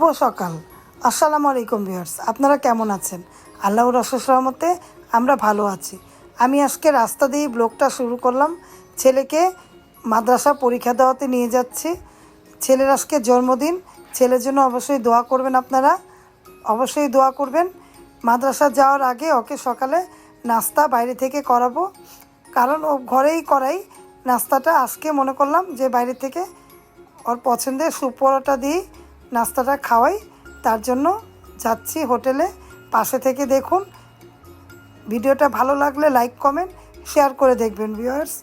শুভ সকাল। আসসালামু আলাইকুম ভিউয়ার্স, আপনারা কেমন আছেন? আল্লাহর অশেষ রহমতে আমরা ভালো আছি। আমি আজকে রাস্তা দিয়ে ব্লগটা শুরু করলাম। ছেলেকে মাদ্রাসা পরীক্ষা দেওয়াতে নিয়ে যাচ্ছি। ছেলের আজকে জন্মদিন। ছেলের জন্য অবশ্যই দোয়া করবেন আপনারা। অবশ্যই দোয়া করবেন। মাদ্রাসা যাওয়ার আগে ওকে সকালে নাস্তা বাইরে থেকে করাবো। কারণ ও ঘরেই করাই। নাস্তাটা আজকে মনে করলাম যে বাইরে থেকে ওর পছন্দের স্যুপ পরোটা দিই। নাস্তাটা খাওয়াই। তার জন্য যাচ্ছি হোটেলে। পাশে থেকে দেখুন। ভিডিওটা ভালো লাগলে লাইক, কমেন্ট, শেয়ার করে দেখবেন, ভিউয়ার্স।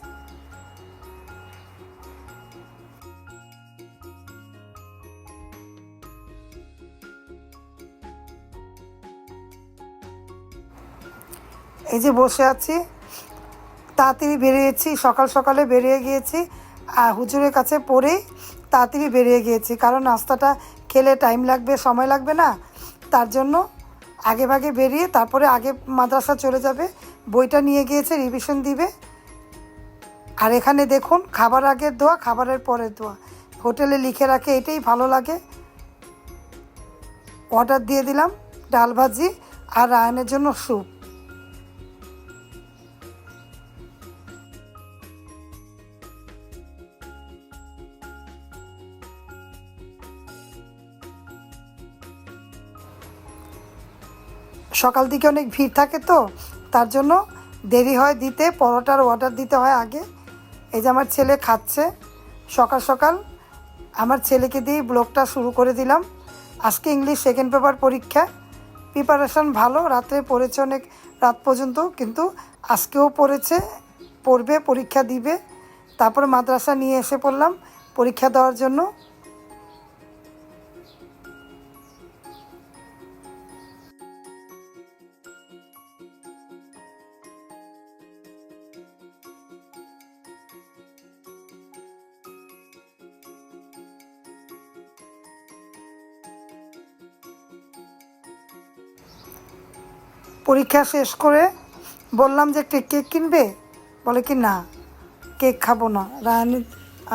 এই যে বসে আছি। তাড়াতাড়ি বেরিয়েছি। সকাল সকালে বেরিয়ে গিয়েছি। আর হুজুরের কাছে পড়েই তাড়াতাড়ি বেরিয়ে গিয়েছি। কারণ নাস্তাটা খেলে টাইম লাগবে, সময় লাগবে না। তার জন্য আগে ভাগে বেরিয়ে তারপরে আগে মাদ্রাসা চলে যাবে। বইটা নিয়ে গিয়েছে রিভিশন দিবে। আর এখানে দেখুন, খাবার আগের দোয়া, খাবারের পরের দোয়া। হোটেলে লিখে রাখে, এটাই ভালো লাগে। অর্ডার দিয়ে দিলাম, ডাল ভাজি আর রায়নের জন্য স্যুপ সকাল দিকে অনেক ভিড় থাকে তো, তার জন্য দেরি হয় দিতে, পরোটার অর্ডার দিতে হয় আগে। এই যে আমার ছেলে খাচ্ছে, সকাল সকাল আমার ছেলেকে দিয়ে ব্লগটা শুরু করে দিলাম। আজকে ইংলিশ সেকেন্ড পেপার পরীক্ষা। প্রিপারেশন ভালো, রাত্রে পড়েছে অনেক, রাত পর্যন্ত, কিন্তু আজকেও পড়েছে, পড়বে, পরীক্ষা দিবে। তারপরে মাদ্রাসা নিয়ে এসে পড়লাম, পরীক্ষা দেওয়ার জন্য। পরীক্ষা শেষ করে বললাম যে একটা কেক কিনবে? বলে কি, না, কেক খাব না। রায়ানের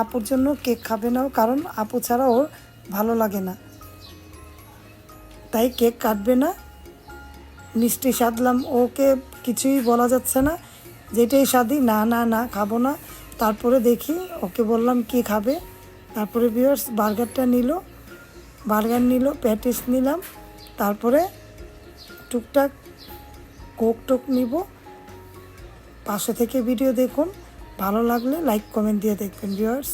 আপুর জন্য কেক খাবে না কারণ আপু ছাড়া ওর ভালো লাগে না। তাই কেক কাটবে না? মিষ্টি সাধলাম, ওকে কিছুই বলা যাচ্ছে না। যেটাই সাদি না না না, খাব না। তারপরে দেখি ওকে বললাম, কি খাবে? তারপরে বিয়ার্স বার্গারটা নিল, বার্গার নিল, প্যাটিস নিলাম। তারপরে টুকটাক কোক টোক নিব। পাশে থেকে ভিডিও দেখুন। ভালো লাগলে লাইক কমেন্ট দিয়ে দেখবেন ভিউয়ার্স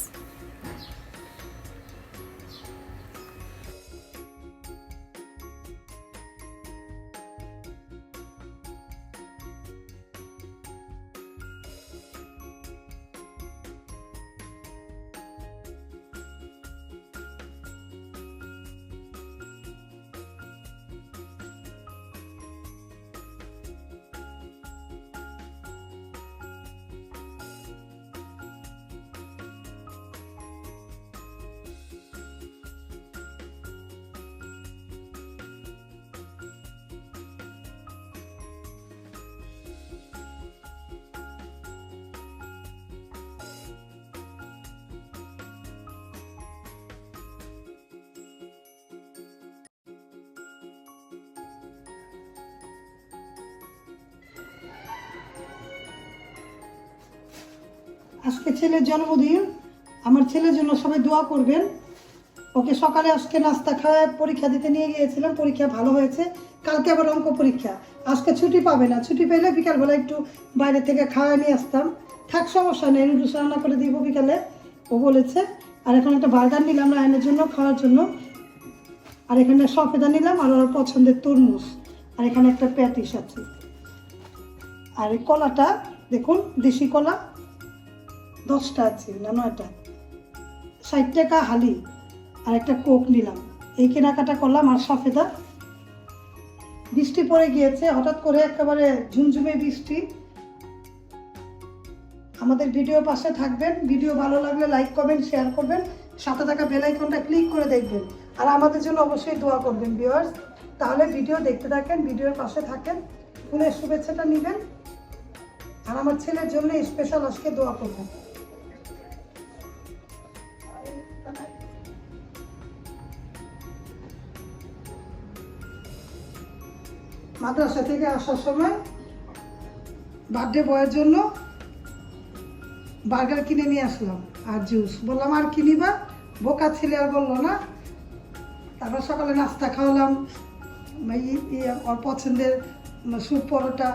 আজকে ছেলের জন্মদিন। আমার ছেলের জন্য সবাই দোয়া করবেন। ওকে সকালে আজকে নাস্তা খাওয়ায় পরীক্ষা দিতে নিয়ে গিয়েছিলাম, পরীক্ষা ভালো হয়েছে। কালকে আবার অঙ্ক পরীক্ষা। আজকে ছুটি পাবে না। ছুটি পেলে বিকালবেলা একটু বাইরে থেকে খাওয়া নিয়ে আসতাম। থাক, সমস্যা নেই, নুডলস রান্না করে দিব বিকালে, ও বলেছে। আর এখন একটা বার্গার নিলাম রায়নের জন্য, খাওয়ার জন্য। আর এখানে সফেদা নিলাম আর ওর পছন্দের তরমুজ। আর এখানে একটা প্যাটিস আছে। আর এই কলাটা, দেখুন, দেশি কলা। দশটা আছে না নয়টা? ষাট টাকা হালি আর একটা কোক নিলাম। এই কেনাকাটা করলাম আর সাফেদা, বৃষ্টি পড়ে গিয়েছে, হঠাৎ করে একেবারে ঝুমঝুমে বৃষ্টি। আমাদের ভিডিও পাশে থাকবেন। ভিডিও ভালো লাগলে লাইক, কমেন্ট, শেয়ার করবেন। সাথে থাকা বেল আইকনটা ক্লিক করে দেখবেন। আর আমাদের জন্য অবশ্যই দোয়া করবেন, ভিউয়ার্স। তাহলে ভিডিও দেখতে থাকেন, ভিডিওর পাশে থাকেন। ফুলের শুভেচ্ছাটা নেবেন। আর আমার ছেলের জন্য স্পেশাল আজকে দোয়া করবেন। মাদ্রাসা থেকে আসার সময় বার্থডে বয়ের জন্য বার্গার কিনে নিয়ে আসলাম আর জুস। বললাম আর কিনিবা বোকা ছেলে আর বলল না। তারপর সকালে নাস্তা খাওয়ালাম। ওর পছন্দের স্যুপ পরোটা।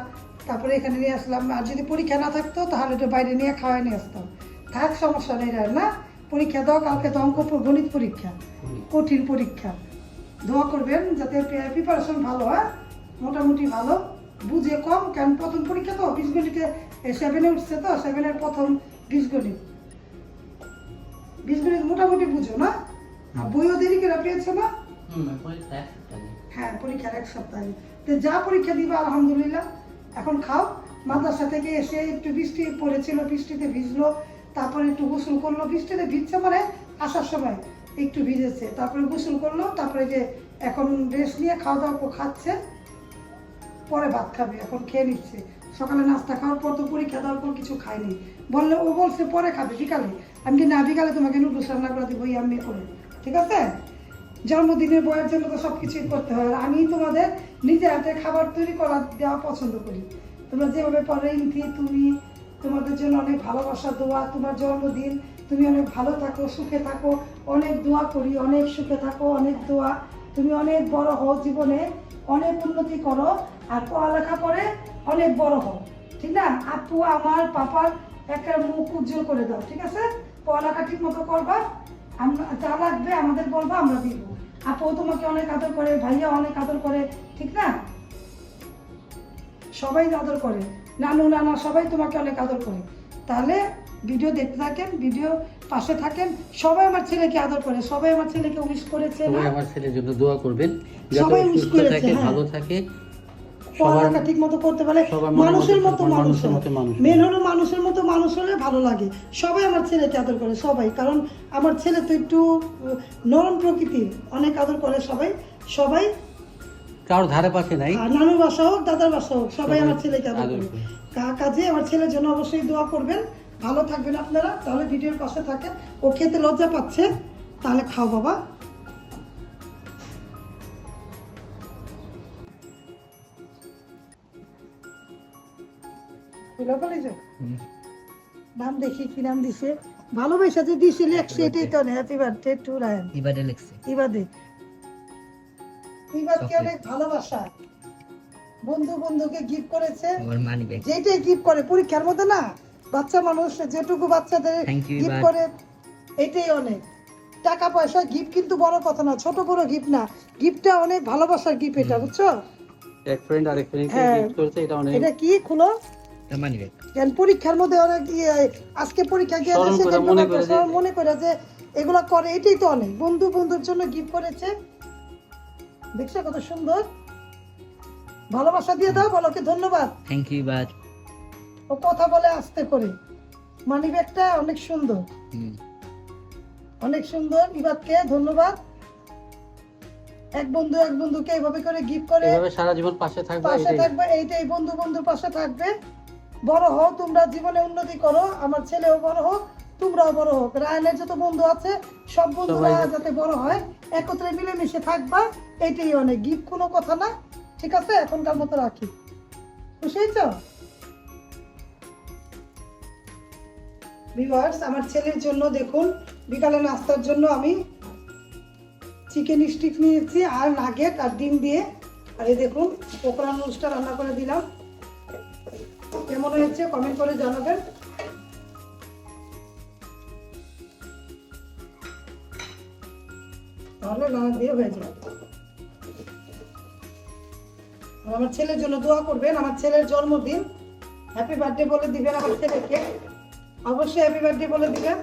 তারপরে এখানে নিয়ে আসলাম। আর যদি পরীক্ষা না থাকতো তাহলে একটু বাইরে নিয়ে খাওয়াই নিয়ে আসতাম। থাক সমস্যা নেই আর না? পরীক্ষা দাও কালকে তো অঙ্ক গণিত পরীক্ষা। কঠিন পরীক্ষা। দোয়া করবেন যাতে প্রিপারেশন ভালো হয়। মোটামুটি ভালো। বুঝে কম কারণ প্রথম পরীক্ষা তো? বিশ গণিতে সেভেনে উঠছে তো সেভেনের প্রথম বিশ গণিত বিশ গণিত মোটামুটি বুঝো না? আর বইও দেরি করে পেয়েছ না? হ্যাঁ পরীক্ষার এক সপ্তাহে তো যা পরীক্ষা দিবা আলহামদুলিল্লাহ। এখন খাও। মাদ্রাসা থেকে এসে একটু বৃষ্টি পড়েছিল বৃষ্টিতে ভিজলো। তারপরে একটু গোসল করল। বৃষ্টিতে ভিজছে মানে আসার সময় একটু ভিজেছে। তারপরে গোসল করল তারপরে যে এখন রেস্ট নিয়ে খাওয়া দাওয়া খাচ্ছে। পরে ভাত খাবে, এখন খেয়ে নিচ্ছে। সকালে নাস্তা খাওয়ার পর তো পরীক্ষা দেওয়ার পর কিছু খায়নি। বললে, ও বলছে পরে খাবে, বিকালে। আমি কি না, বিকালে তোমাকে নুডলস রান্না করে দিব আমি করে। ঠিক আছে? জন্মদিনের বয়ের জন্য তো সব কিছুই করতে হয়। আর আমি তোমাদের নিজের হাতে খাবার তৈরি করা দেওয়া পছন্দ করি। তোমরা যেভাবে পরে ইন্থি তুমি, তোমাদের জন্য অনেক ভালোবাসা, দোয়া, তোমার জন্মদিন। তুমি অনেক ভালো থাকো, সুখে থাকো, অনেক দোয়া করি, অনেক সুখে থাকো, অনেক দোয়া। তুমি অনেক বড় হও জীবনে, অনেক উন্নতি করো। আর পড়ালেখা করে অনেক বড় হও ঠিক না? আপু আমার পাপার একটা মুখ উজ্জ্বল করে দাও ঠিক আছে? পড়ালেখা ঠিক মতো করবা আমরা যা লাগবে আমাদের বলবা আমরা দিব। আপু তোমাকে অনেক আদর করে ভাইয়া অনেক আদর করে ঠিক না? সবাই আদর করে। নানু নানা সবাই তোমাকে অনেক আদর করে। তাহলে ভিডিও দেখতে থাকেন ভিডিও পাশে থাকেন সবাই আমার ছেলেকে আদর করে সবাই আমার ছেলেকে উইশ করেছে সবাই আমার ছেলের জন্য দোয়া করবেন। সবাই করেছে, থাকে হ্যাঁ। ভালো থাকে পড়ালেখা ঠিক মতো করতে পারে মানুষের মতো- মানুষ মেন হলো মানুষের মতো মানুষ হলে ভালো লাগে। সবাই আমার ছেলেকে আদর করে সবাই। কারণ আমার ছেলে তো একটু নরম প্রকৃতির। অনেক আদর করে সবাই। সবাই কারোর ধারে পাশে নাই। নানুর বাসা হোক দাদার বাসা হোক সবাই আমার ছেলেকে আদর করে। কাজে আমার ছেলের জন্য অবশ্যই দোয়া করবেন। ভালো থাকবেন আপনারা। তাহলে ভিডিওর পাশে থাকেন ও খেতে লজ্জা পাচ্ছে। তাহলে খাও বাবা। নাম দেখি কি নাম দিছে? ভালোবাসা যে দিছিল একশো এটাই তো হ্যাপি বার্থডে টু রায়ন এবারে লিখছে। ইবাদে ইবাদকে. অনেক ভালোবাসা। বন্ধু বন্ধুকে গিফট করেছে। যেটাই গিফট করে পরীক্ষার মধ্যে না বাচ্চা মানুষ যেটুকু বাচ্চাদের গিফট করে এটাই অনেক। টাকা পয়সা গিফট কিন্তু বড় কথা না ছোট বড় গিফট না। গিফটটা অনেক ভালোবাসার গিফট এটা বুঝছ? এক ফ্রেন্ড আরেক ফ্রেন্ডকে হ্যাঁ। গিফট করেছে এটা অনেক এটা কি? খুলো। কেন পরীক্ষার মধ্যে অনেক ইয়ে, আজকে পরীক্ষা গিয়ে মনে করে যে- মনে করে এগুলা করে এটাই তো অনেক। বন্ধু বন্ধুর জন্য গিফট করেছে। দেখছ কত সুন্দর? ভালোবাসা দিয়ে দাও বলো কি ধন্যবাদ। থ্যাংক ইউ বাদ। ও কথা বলে আস্তে করে। মানি ব্যাগটা অনেক সুন্দর। অনেক সুন্দর ইবাদকে ধন্যবাদ। এক বন্ধু এক বন্ধুকে এইভাবে করে গিফট করে এভাবে সারা জীবন পাশে থাকবে পাশে থাকবে এইটাই। বন্ধু বন্ধুর পাশে থাকবে। বড় হও তোমরা জীবনে উন্নতি করো আমার ছেলেও বড় হোক তোমরাও বড় হোক। রায়নের যত বন্ধু আছে সব বন্ধুরা যাতে বড় হয় একত্রে মিলেমিশে থাকবা এইটাই অনেক। গিফট কোনো কথা না ঠিক আছে? এখনকার মতো রাখি। খুশি হয়েছ? ভিউয়ার্স আমার ছেলের জন্য দেখুন বিকালে নাস্তার জন্য আমি চিকেন স্টিক নিয়েছি আর নাগেট আর ডিম দিয়ে। আর এই দেখুন পকোড়া নুডলসটা রান্না করে দিলাম। কেমন হয়েছে? কমেন্ট করে জানাবেন। তাহলে নানা দিয়ে হয়ে যাবে। আমার ছেলের জন্য দোয়া করবেন। আমার ছেলের জন্মদিন। হ্যাপি বার্থডে বলে দিবেন আমার ছেলেকে। অবশ্যই হ্যাপি বার্থডে বলে দিবেন।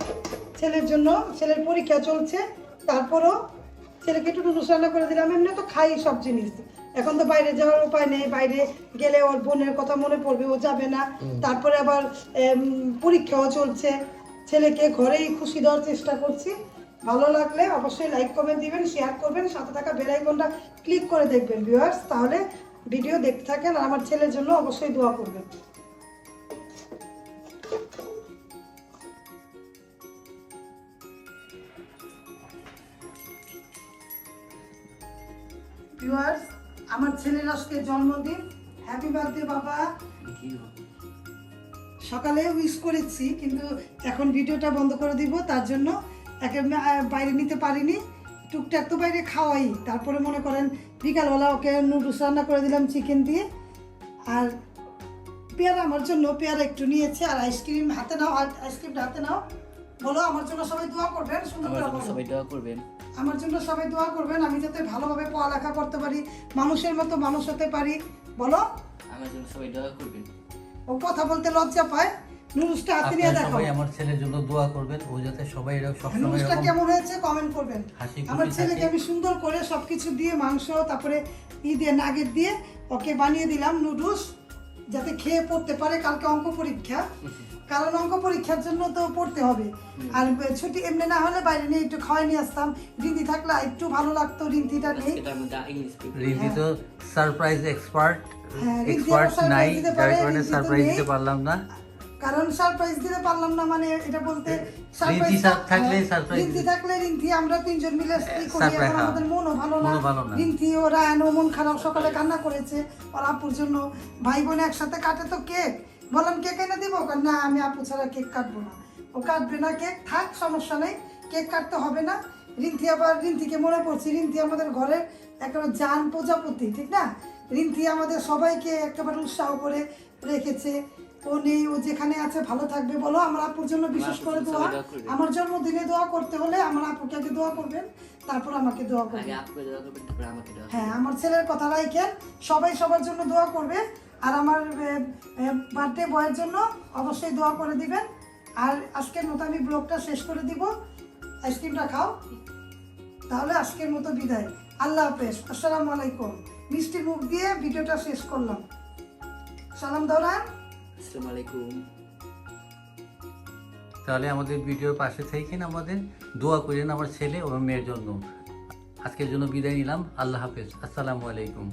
ছেলের জন্য, ছেলের পরীক্ষা চলছে। তারপরও ছেলেকে একটু রান্না করে দিলাম। এমনি তো খাই সব জিনিস। এখন তো বাইরে যাওয়ার উপায় নেই বাইরে গেলে ওর বোনের কথা মনে পড়বে ও যাবে না। তারপরে আবার পরীক্ষাও চলছে। ছেলেকে ঘরেই খুশি দেওয়ার চেষ্টা করছি। ভালো লাগলে অবশ্যই লাইক কমেন্ট দিবেন শেয়ার করবেন সাথে থাকা বেল আইকনটা ক্লিক করে দেখবেন ভিউয়ার্স তাহলে ভিডিও দেখতে থাকেন আর আমার ছেলের জন্য অবশ্যই দোয়া করবেন। ভিউয়ার্স আমার ছেলের আজকে জন্মদিন। হ্যাপি বার্থডে বাবা। সকালে উইশ করেছি, কিন্তু এখন ভিডিওটা বন্ধ করে দিব, তার জন্য একে বাইরে নিতে পারিনি। টুকটাক তো বাইরে খাওয়াই। তারপরে মনে করেন বিকালবেলা ওকে নুডলস রান্না করে দিলাম চিকেন দিয়ে। আর পেয়ারা আমার জন্য, পেয়ারা একটু নিয়েছে, আর আইসক্রিম হাতে নাও আইসক্রিমটা হাতে নাও। বলো আমার জন্য সবাই দোয়া করবেন সুন্দর করে সবাই দোয়া করবেন। আমার জন্য সবাই দোয়া করবেন আমি যাতে ভালোভাবে পড়ালেখা করতে পারি মানুষের মতো মানুষ হতে পারি। বলো। আমার জন্য সবাই দোয়া করবেন। ও কথা বলতে লজ্জা পায়। নুডলসটা হাতে নিয়ে দেখো। সবাই আমার ছেলের জন্য দোয়া করবেন ও যাতে সবাই এরকম সবসময় এরকম কেমন হয়েছে কমেন্ট করবেন। আমার ছেলেকে আমি সুন্দর করে সবকিছু দিয়ে মাংস তারপরে ই দিয়ে নাগেট দিয়ে ওকে বানিয়ে দিলাম নুডলস যাতে খেয়ে পড়তে পারে কালকে অঙ্ক পরীক্ষা। কারণ অঙ্ক পরীক্ষার জন্য তো পড়তে হবে। আর ছুটি এমনি না হলে বাইরে নিয়ে একটু খাওয়াই নিয়ে আসতাম। রিন্তি থাকলে একটু ভালো লাগতো রিন্তিটা নেই। পেপার রিদ্ধি তো সারপ্রাইজ এক্সপার্ট হ্যাঁ, এক্সপার্ট নাই যার কারণে সারপ্রাইজ দিতে পারলাম না। কারণ সারপ্রাইজ দিতে পারলাম না মানে এটা বলতে থাকলে হ্যাঁ, রিন্তি থাকলে রিন্তি আমরা তিনজন মিলে করি হ্যাঁ। আমাদের মনও ভালো না। রিন্তি ও মন খারাপ সকালে কান্না করেছে। ওর আপুর জন্য ভাই বোন একসাথে কাটে তো কেক। বললাম কেক এনে দিব? না আমি আপু ছাড়া কেক কাটবো না। ও কাটবে না কেক থাক সমস্যা নেই কেক কাটতে হবে না। রিন্তি আবার রিন্তিকে মনে পড়ছি রিন্তি আমাদের ঘরের একেবারে জান প্রজাপতি ঠিক না? রিন্তি আমাদের সবাইকে একেবারে উৎসাহ করে রেখেছে। ও নেই ও যেখানে আছে ভালো থাকবে। বলো আমার আপুর জন্য বিশেষ করে দোয়া। আমার জন্মদিনে দোয়া করতে হলে আমার আপুকে আগে দোয়া করবেন তারপর আমাকে দোয়া করবেন। হ্যাঁ আমার ছেলের কথা রাখেন সবাই সবার জন্য দোয়া করবে। আর আমার বার্থডে বয়ের জন্য অবশ্যই দোয়া করে দিবেন। আর আজকের মতো আমি ব্লগটা শেষ করে দিব। আইসক্রিমটা খাও। তাহলে আজকের মতো বিদায়। আল্লাহ হাফেজ। আসসালামু আলাইকুম। মিষ্টি মুখ দিয়ে ভিডিওটা শেষ করলাম। সালাম দৌড়ান। আসসালামু আলাইকুম। তাহলে আমাদের ভিডিওর পাশে থেকেন আমাদের। দোয়া করেন আমার ছেলে ও মেয়ের জন্য। আজকের জন্য বিদায় নিলাম। আল্লাহ হাফেজ। আসসালামু আলাইকুম।